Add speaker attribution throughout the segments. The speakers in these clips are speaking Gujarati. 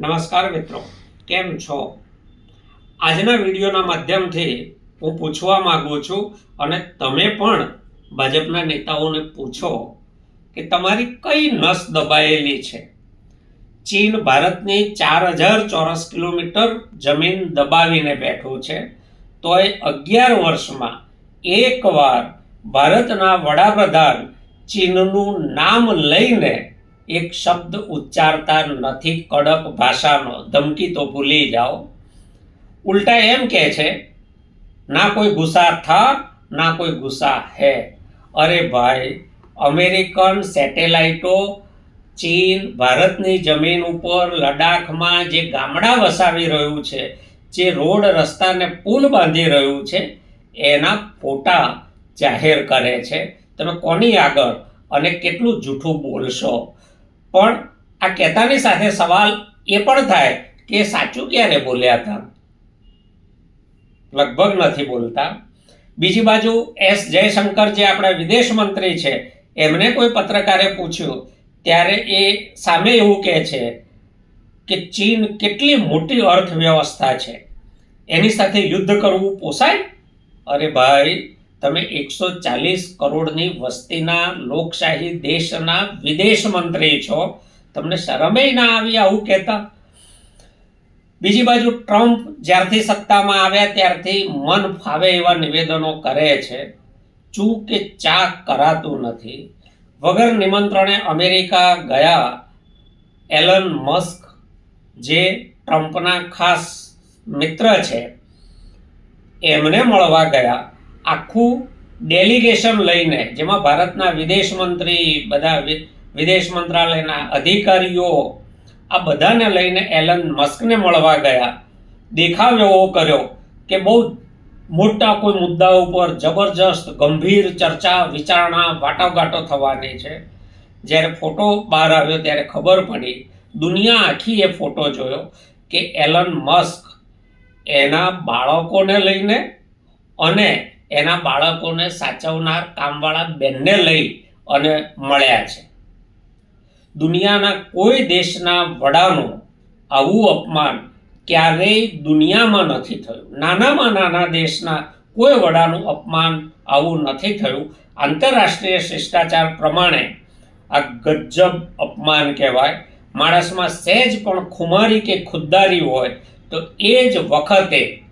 Speaker 1: નમસ્કાર મિત્રો, કેમ છો? આજના વિડીયોના માધ્યમથી હું પૂછવા માગું છું અને તમે પણ ભાજપના નેતાઓને પૂછો કે તમારી કઈ નસ દબાયેલી છે? ચીન ભારતની ચાર હજાર ચોરસ કિલોમીટર જમીન દબાવીને બેઠું છે. તોય અગિયાર વર્ષમાં એકવાર ભારતના વડાપ્રધાન ચીનનું નામ લઈને એક શબ્દ ઉચ્ચારતા નથી, કડક ભાષાનો ધમકી તો ભૂલી જાઓ. ઉલટા એમ કહે છે, ના કોઈ ગુસ્સા થા, ના કોઈ ગુસ્સા હે. અરે ભાઈ, અમેરિકન સેટેલાઇટો ચીન, ભારતની જમીન ઉપર લડાખમાં જે ગામડા વસાવી રહ્યું છે, જે રોડ રસ્તાને પુલ બાંધી રહ્યું છે, એના ફોટા જાહેર કરે છે. તમે કોની આગળ અને કેટલું જૂઠું બોલશો? પણ આ કહેતાની સાથે સવાલ એ પણ થાય કે સાચું ક્યારે બોલ્યા હતા? લગભગ નથી બોલતા. બીજી બાજુ એસ જયશંકર જે આપણા વિદેશ મંત્રી છે, એમને કોઈ પત્રકારે પૂછ્યું, ત્યારે એ સામે એવું કહે છે કે ચીન કેટલી મોટી અર્થવ્યવસ્થા છે. એની સાથે યુદ્ધ કરવું પોસાય? અરે ભાઈ તમે એકસો ચાલીસ કરોડની વસ્તીના લોકશાહી દેશના વિદેશ મંત્રી છો. તમને શરમે ના આવી આવું કહેતા? બીજી બાજુ ટ્રમ્પ જ્યારથી સત્તામાં આવ્યા ત્યારથી મન ફાવે એવા નિવેદનો કરે છે. ચૂ કે ચા કરાતું નથી. વગર નિમંત્રણે અમેરિકા ગયા એલન મસ્ક, જે ટ્રમ્પના ખાસ મિત્ર છે, એમને મળવા ગયા. આખું ડેલિગેશન લઈને, જેમાં ભારતના વિદેશ મંત્રી, બધા વિદેશ મંત્રાલયના અધિકારીઓ, આ બધાને લઈને એલન મસ્કને મળવા ગયા. દેખાવ એવો કર્યો કે બહુ મોટા કોઈ મુદ્દા ઉપર જબરજસ્ત, ગંભીર ચર્ચા, વિચારણા, વાટાઘાટો થવાની છે. જ્યારે ફોટો બહાર આવ્યો ત્યારે ખબર પડી, દુનિયા આખી એ ફોટો જોયો કે એલન મસ્ક એના બાળકોને લઈને અને એના બાળકોને સાચવનાર કામવાળા બેનને લઈ અને મળ્યા છે. દુનિયાના કોઈ દેશના વડાનું આવું અપમાન ક્યારેય દુનિયામાં નથી થયું. નાનામાં નાના દેશના કોઈ વડાનું અપમાન આવું નથી થયું. આંતરરાષ્ટ્રીય શિષ્ટાચાર પ્રમાણે આ ગજબ અપમાન કહેવાય. માણસમાં સહેજ પણ ખુમારી કે ખુદ્દારી હોય તો એ જ વખતે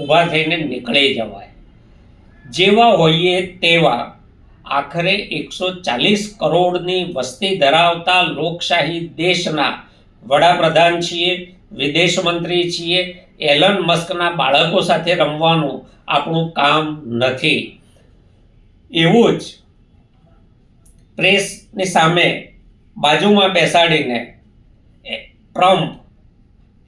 Speaker 1: ઊભા થઈને નીકળી જવાય. જેવા હોઈએ તેવા. આખરે એકસો ચાલીસ કરોડની વસ્તી ધરાવતા લોકશાહી દેશના વડાપ્રધાન છીએ, વિદેશ મંત્રી છીએ, એલન મસ્કના બાળકો સાથે રમવાનું આપણું કામ નથી. એવું જ પ્રેસની સામે બાજુમાં બેસાડીને ટ્રમ્પ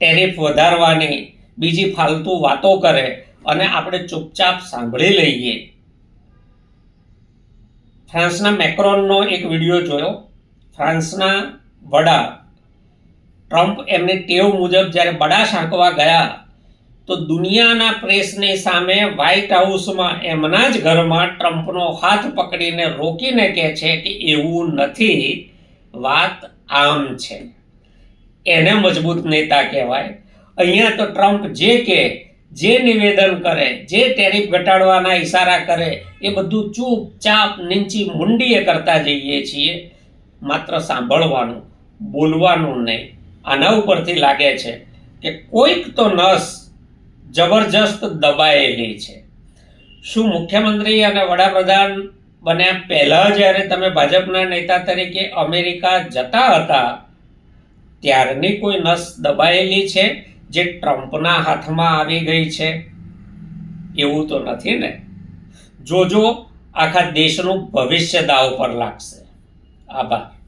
Speaker 1: ટેરિફ વધારવાની બીજી ફાલતુ વાતો કરે અને આપણે ચૂપચાપ સાંભળી લઈએ. ફ્રાન્સના મેક્રોનનો એક વીડિયો જોયો. ફ્રાન્સના વડા ટ્રમ્પ એમની ટેવ મુજબ જ્યારે બડા શાંકવા ગયા, તો દુનિયાના પ્રેસની સામે વ્હાઇટ હાઉસમાં એમના જ ઘરમાં ટ્રમ્પનો હાથ પકડીને રોકીને કહે છે કે એવું નથી, વાત આમ છે. એને મજબૂત નેતા કહેવાય. અહીંયા તો ટ્રમ્પ જે કે જે નિવેદન કરે, જે ટેરિફ ઘટાડવાના ઈશારા કરે, એ બધું ચૂપચાપ નીચી મુંડીએ કરતા જઈએ છીએ. માત્ર સાંભળવાનું, બોલવાનું નહીં. આના ઉપરથી લાગે છે કે કોઈક તો નસ જબરજસ્ત દબાયેલી છે. શું મુખ્યમંત્રી અને વડાપ્રધાન બન્યા પહેલાં જ્યારે તમે ભાજપના નેતા તરીકે અમેરિકા જતા હતા, ત્યારની કોઈ નસ દબાયેલી છે? જે ટ્રમ્પના હાથમાં આવી ગઈ છે, એવું તો નથી ને? જોજો, આખા દેશનું ભવિષ્ય દાવ પર લાગશે. આભાર.